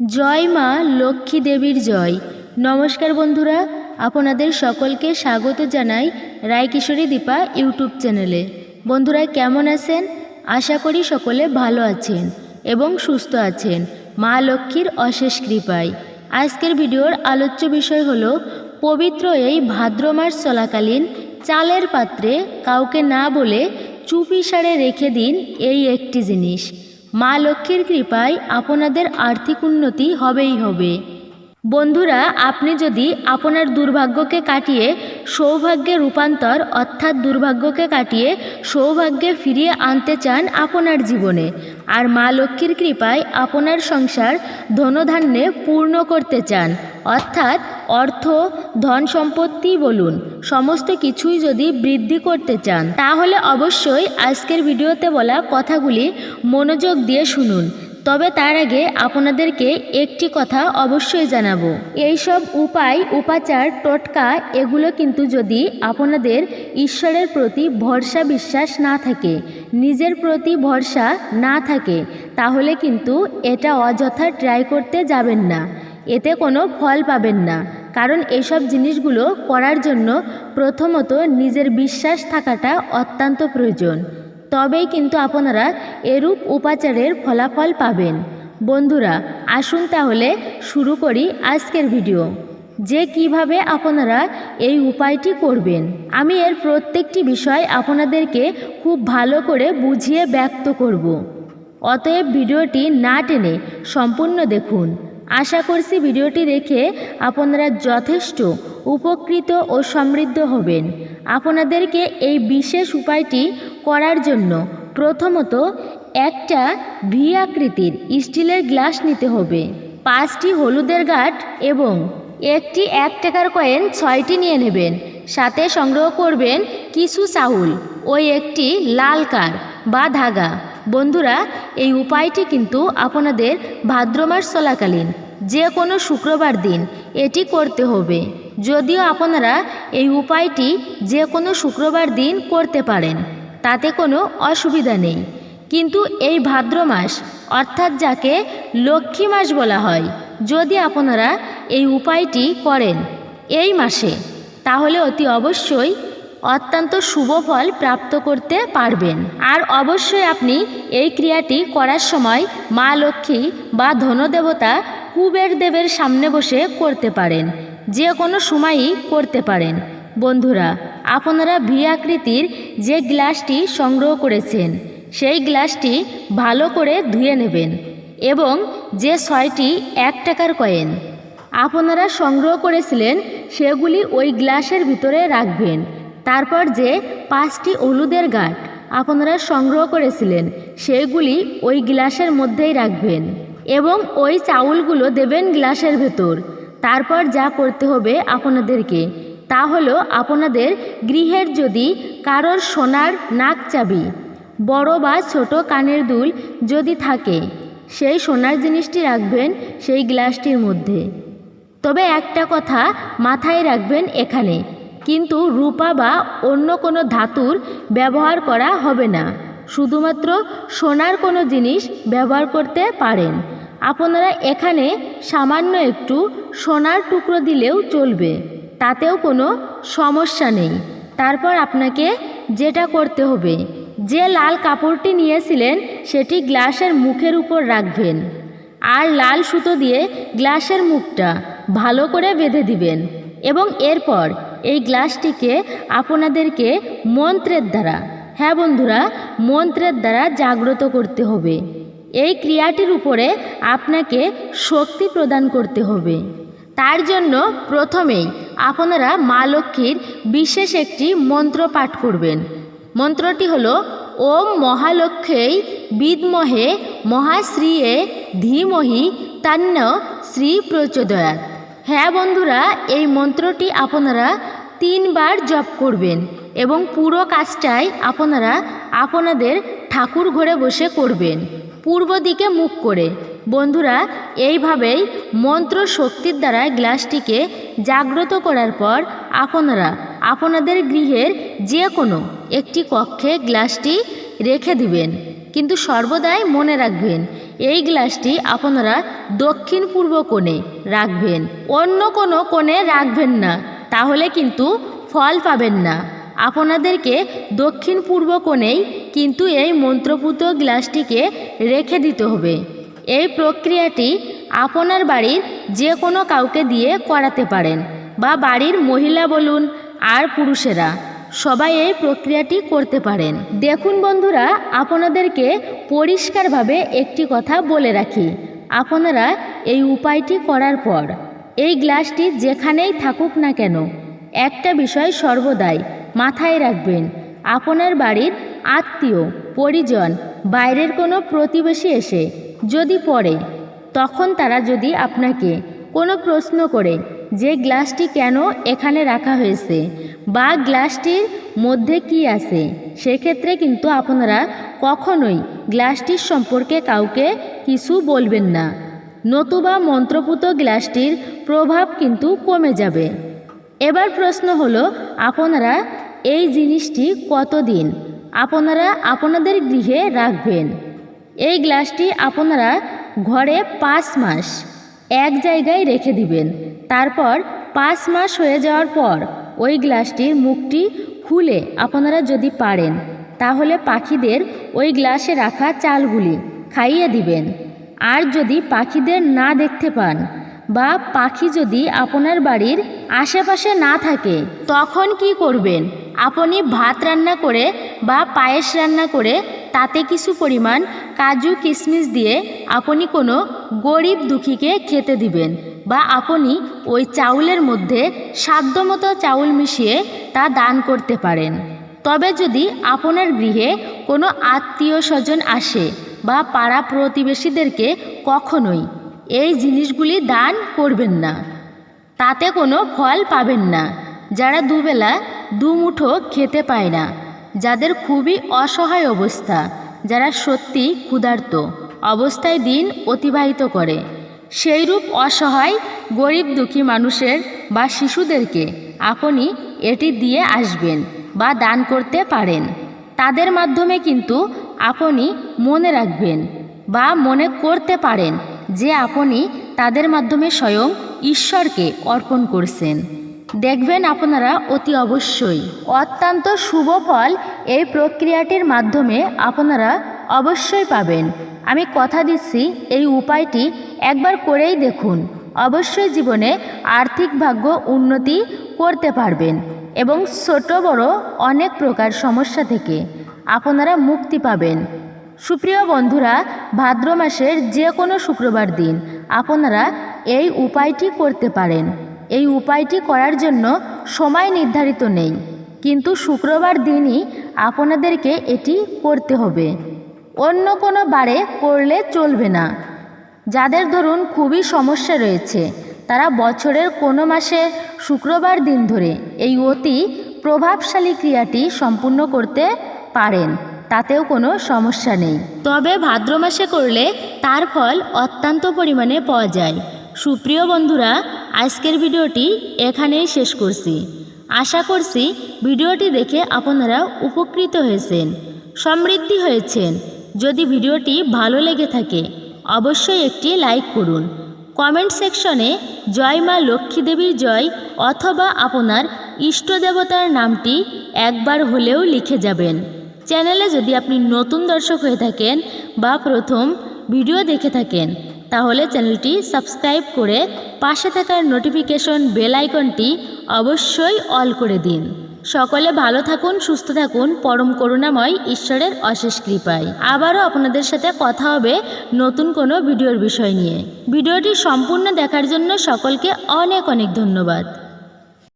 জয় মা লক্ষ্মী দেবীর জয়। নমস্কার বন্ধুরা, আপনাদের সকলকে স্বাগত জানাই রায়কিশোরী দীপা ইউটিউব চ্যানেলে। বন্ধুরা, কেমন আছেন? আশা করি সকলে ভালো আছেন এবং সুস্থ আছেন। মা লক্ষ্মীর অশেষ কৃপায়। আজকের ভিডিওর আলোচ্য বিষয় হল, পবিত্র এই ভাদ্র মাস চলাকালীন চালের পাত্রে কাউকে না বলে চুপি সারে রেখে দিন এই একটি জিনিস। মা লক্ষ্মীর কৃপায় আপনাদের আর্থিক উন্নতি হবেই হবে। বন্ধুরা, আপনি যদি আপনার দুর্ভাগ্যকে কাটিয়ে সৌভাগ্যে রূপান্তর অর্থাৎ দুর্ভাগ্যকে কাটিয়ে সৌভাগ্যে ফিরিয়ে আনতে চান আপনার জীবনে, আর মা লক্ষ্মীর কৃপায় আপনার সংসার ধনধান্যে পূর্ণ করতে চান, অর্থাৎ অর্থ, ধন সম্পত্তি বলুন, সমস্ত কিছুই যদি বৃদ্ধি করতে চান, তাহলে অবশ্যই আজকের ভিডিওতে বলা কথাগুলি মনোযোগ দিয়ে শুনুন। তবে তার আগে আপনাদেরকে একটি কথা অবশ্যই জানাব। এইসব উপায়, উপাচার, টোটকা, এগুলো কিন্তু যদি আপনাদের ঈশ্বরের প্রতি ভরসা বিশ্বাস না থাকে, নিজের প্রতি ভরসা না থাকে, তাহলে কিন্তু এটা অযথা ট্রাই করতে যাবেন না। এতে কোনো ফল পাবেন না। কারণ এসব জিনিসগুলো করার জন্য প্রথমত নিজের বিশ্বাস থাকাটা অত্যন্ত প্রয়োজন। তবেই কিন্তু আপনারা এরূপ উপাচারের ফলাফল পাবেন। বন্ধুরা, আসুন তাহলে শুরু করি আজকের ভিডিও। যে কীভাবে আপনারা এই উপায়টি করবেন, আমি এর প্রত্যেকটি বিষয় আপনাদেরকে খুব ভালো করে বুঝিয়ে ব্যক্ত করব। অতএব ভিডিওটি না টেনে সম্পূর্ণ দেখুন। আশা করছি ভিডিওটি দেখে আপনারা যথেষ্ট উপকৃত ও সমৃদ্ধ হবেন। আপনাদেরকে এই বিশেষ উপায়টি করার জন্য প্রথমত একটা ভি আকৃতির স্টিলের গ্লাস নিতে হবে। পাঁচটি হলুদের গাঁট এবং একটি এক টাকার কয়েন ছয়টি নিয়ে নেবেন। সাথে সংগ্রহ করবেন কিছু চাউল ও একটি লাল কার বা ধাগা। বন্ধুরা, এই উপায়টি কিন্তু আপনাদের ভাদ্র মাস চলাকালীন, যে কোনো শুক্রবার দিন এটি করতে হবে। যদিও আপনারা এই উপায়টি যে কোনো শুক্রবার দিন করতে পারেন। তাতে কোনো অসুবিধা নেই। কিন্তু এই ভাদ্র মাস, অর্থাৎ যাকে লক্ষ্মী মাস বলা হয়, যদি আপনারা এই উপায়টি করেন এই মাসে, তাহলে অতি অবশ্যই অত্যন্ত শুভ ফল প্রাপ্ত করতে পারবেন। আর অবশ্যই আপনি এই ক্রিয়াটি করার সময় মা লক্ষ্মী বা ধনদেবতা কুবের দেবের সামনে বসে করতে পারেন, যে কোনো সময়ই করতে পারেন। বন্ধুরা আপনারা ভি আকৃতির যে গ্লাসটি সংগ্রহ করেছেন, সেই গ্লাসটি ভালো করে ধুয়ে নেবেন এবং যে ছয়টি এক টাকার কয়েন আপনারা সংগ্রহ করেছিলেন, সেগুলি ওই গ্লাসের ভিতরে রাখবেন। তারপর যে পাঁচটি হলুদের গাঁট আপনারা সংগ্রহ করেছিলেন, সেগুলি ওই গ্লাসের মধ্যেই রাখবেন এবং ওই চাউলগুলো দেবেন গ্লাসের ভেতর। তারপর যা করতে হবে আপনাদেরকে তা হলো আপনাদের গৃহের যদি কারোর সোনার নাক চাবি, বড় বা ছোট কানের দুল যদি থাকে, সেই সোনার জিনিসটি রাখবেন সেই গ্লাসটির মধ্যে। তবে একটা কথা মাথায় রাখবেন এখানে, কিন্তু রূপা বা অন্য কোনো ধাতুর ব্যবহার করা হবে না। শুধুমাত্র সোনার কোনো জিনিস ব্যবহার করতে পারেন। আপনারা এখানে সামান্য একটু সোনার টুকরো দিলেও চলবে। তাতেও কোনো সমস্যা নেই। তারপর আপনাকে যেটা করতে হবে, যে লাল কাপড়টি নিয়েছিলেন সেটি গ্লাসের মুখের উপর রাখবেন আর লাল সুতো দিয়ে গ্লাসের মুখটা ভালো করে বেঁধে দিবেন এবং এরপর এই গ্লাসটিকে আপনাদেরকে মন্ত্রের দ্বারা হ্যাঁ বন্ধুরা, মন্ত্রের দ্বারা জাগ্রত করতে হবে। এই ক্রিয়াটির উপরে আপনাকে শক্তি প্রদান করতে হবে। তার জন্য প্রথমেই আপনারা মা লক্ষ্মীর বিশেষ একটি মন্ত্র পাঠ করবেন। মন্ত্রটি হল, ওম মহালক্ষ্যই বিদমহে মহাশ্রীয়ে ধীমহি তান্ন শ্রী প্রচোদয়াত হ্যাঁ বন্ধুরা, এই মন্ত্রটি আপনারা তিনবার জপ করবেন এবং পুরো কাজটাই আপনারা আপনাদের ঠাকুর ঘরে বসে করবেন। পূর্ব দিকে মুখ করে বন্ধুরা, এইভাবেই মন্ত্র শক্তির দ্বারা গ্লাসটিকে জাগ্রত করার পর আপনারা, আপনাদের গৃহের যে কোনো একটি কক্ষে গ্লাসটি রেখে দিবেন। কিন্তু সর্বদাই মনে রাখবেন, এই গ্লাসটি আপনারা দক্ষিণ পূর্ব কোণে রাখবেন, অন্য কোনো কোণে রাখবেন না। তাহলে কিন্তু ফল পাবেন না। আপনাদেরকে দক্ষিণ পূর্ব কোণেই কিন্তু এই মন্ত্রপুত গ্লাসটিকে রেখে দিতে হবে। এই প্রক্রিয়াটি আপনার বাড়ির যে কোনো কাউকে দিয়ে করাতে পারেন বা বাড়ির মহিলা বলুন আর পুরুষেরা সবাই এই প্রক্রিয়াটি করতে পারেন। দেখুন বন্ধুরা, আপনাদেরকে পরিষ্কারভাবে একটি কথা বলে রাখি। আপনারা এই উপায়টি করার পর এই গ্লাসটি যেখানেই থাকুক না কেন, একটা বিষয় সর্বদাই মাথায় রাখবেন। আপনার বাড়ির আত্মীয়, পরিজন, বাইরের কোনো প্রতিবেশী এসে যদি পড়ে, তখন তারা যদি আপনাকে কোনো প্রশ্ন করে যে গ্লাসটি কেন এখানে রাখা হয়েছে বা গ্লাসটির মধ্যে কি আছে, সেক্ষেত্রে কিন্তু আপনারা কখনোই গ্লাসটির সম্পর্কে কাউকে কিছু বলবেন না। নতুবা মন্ত্রপুত গ্লাসটির প্রভাব কিন্তু কমে যাবে। এবার প্রশ্ন হলো, আপনারা এই জিনিসটি কতদিন আপনারা আপনাদের গৃহে রাখবেন? এই গ্লাসটি আপনারা ঘরে পাঁচ মাস এক জায়গায় রেখে দিবেন। তারপর পাঁচ মাস হয়ে যাওয়ার পর ওই গ্লাসটির মুখটি খুলে আপনারা যদি পারেন, তাহলে পাখিদের ওই গ্লাসে রাখা চালগুলি খাইয়ে দিবেন। আর যদি পাখিদের না দেখতে পান বা পাখি যদি আপনার বাড়ির আশেপাশে না থাকে, তখন কি করবেন? আপনি ভাত রান্না করে বা পায়েস রান্না করে তাতে কিছু পরিমাণ কাজু কিশমিশ দিয়ে আপনি কোনো গরিব দুঃখীকে খেতে দিবেন বা আপনি ওই চাউলের মধ্যে সাধ্যমতো চাউল মিশিয়ে তা দান করতে পারেন। তবে যদি আপনার গৃহে কোনো আত্মীয় স্বজন আসে বা পাড়া প্রতিবেশীদেরকে কখনোই এই জিনিসগুলি দান করবেন না। তাতে কোনো ফল পাবেন না। যারা দুবেলা দুমুঠো খেতে পায় না, যাদের খুবই অসহায় অবস্থা, যারা সত্যি ক্ষুধার্ত, অবস্থায় দিন অতিবাহিত করে। সেইরূপ অসহায়, গরিব দুঃখী মানুষের বা শিশুদেরকে আপনি এটি দিয়ে আসবেন বা দান করতে পারেন। তাদের মাধ্যমে কিন্তু আপনি মনে রাখবেন বা মনে করতে পারেন যে আপনি তাদের মাধ্যমে স্বয়ং ঈশ্বরকে অর্পণ করছেন। দেখবেন আপনারা অতি অবশ্যই। অত্যন্ত শুভ ফল এই প্রক্রিয়াটির মাধ্যমে আপনারা অবশ্যই পাবেন। আমি কথা দিচ্ছি এই উপায়টি একবার করেই দেখুন। অবশ্যই জীবনে আর্থিক ভাগ্য উন্নতি করতে পারবেন এবং ছোট বড় অনেক প্রকার সমস্যা থেকে আপনারা মুক্তি পাবেন। সুপ্রিয় বন্ধুরা, ভাদ্র মাসের যে কোনো শুক্রবার দিন আপনারা এই উপায়টি করতে পারেন। এই উপায়টি করার জন্য সময় নির্ধারিত নেই। কিন্তু শুক্রবার দিনই আপনাদেরকে এটি করতে হবে। অন্য কোনো বারে করলে চলবে না। যাদের ধরুন খুবই সমস্যা রয়েছে, তারা বছরের কোনো মাসে শুক্রবার দিন ধরে এই অতি প্রভাবশালী ক্রিয়াটি সম্পূর্ণ করতে পারেন, তাতেও কোনো সমস্যা নেই। তবে ভাদ্র মাসে করলে তার ফল অত্যন্ত পরিমাণে পাওয়া যায়। সুপ্রিয় বন্ধুরা আজকের ভিডিওটি এখানেই শেষ করছি। আশা করছি ভিডিওটি দেখে আপনারা উপকৃত হয়েছেন, সমৃদ্ধি হয়েছেন। যদি ভিডিওটি ভালো লেগে থাকে, অবশ্যই একটি লাইক করুন। কমেন্ট সেকশনে জয় মা লক্ষ্মী দেবীর জয় অথবা আপনার ইষ্ট দেবতার নামটি একবার হলেও লিখে যাবেন। চ্যানেলে যদি আপনি নতুন দর্শক হয়ে থাকেন বা প্রথম ভিডিও দেখে থাকেন তাহলে চ্যানেলটি সাবস্ক্রাইব করে পাশে থাকার নোটিফিকেশন বেল আইকনটি অবশ্যই অল করে দিন। সকলে ভালো থাকুন, সুস্থ থাকুন, পরম করুণাময় ঈশ্বরের অশেষ কৃপায়। আবারও আপনাদের সাথে কথা হবে নতুন কোনো ভিডিওর বিষয় নিয়ে। ভিডিওটি সম্পূর্ণ দেখার জন্য সকলকে অনেক অনেক ধন্যবাদ।